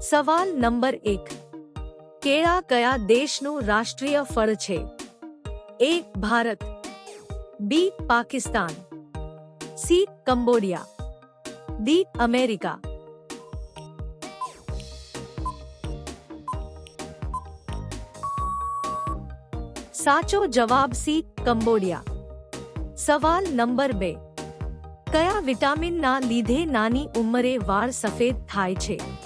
સવાલ નંબર એક. કેળા કયા દેશનું રાષ્ટ્રીય ફળ છે? A, Bharat. B, Pakistan. C, Cambodia. D, America. સાચો જવાબ સી, કંબોડિયા. સવાલ નંબર બે. કયા વિટામિનના લીધે નાની ઉંમરે વાળ સફેદ થાય છે?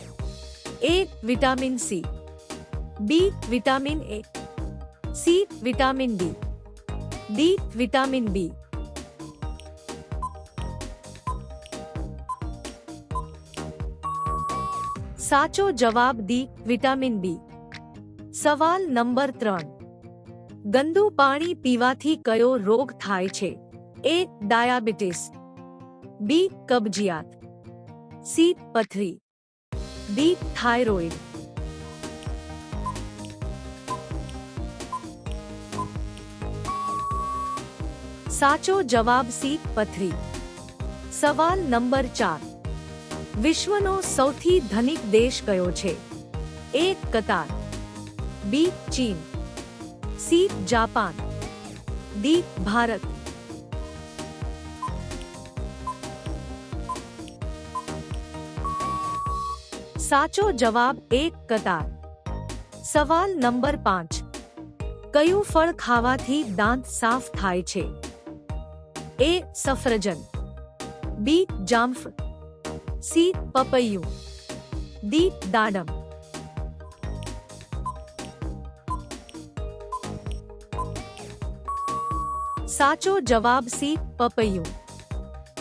A vitamin C B vitamin A C vitamin D D vitamin B સાચો જવાબ ડી વિટામિન બી સવાલ નંબર ત્રણ ગંદુ પાણી પીવાથી કયો રોગ થાય છે એ ડાયાબિટીસ બી કબજિયાત સી પથરી ડી થાઇરોઇડ સાચો જવાબ સી પથરી સવાલ નંબર ચાર વિશ્વનો સૌથી ધનિક દેશ કયો છે એ કતાર બી ચીન સી જાપાન ડી ભારત સાચો જવાબ એક કતાર સવાલ નંબર પાંચ કયું ફળ ખાવાથી દાંત સાફ થાય છે એ સફરજન બી જામફ સી પપૈયું ડી દાડમ સાચો જવાબ સી પપૈયું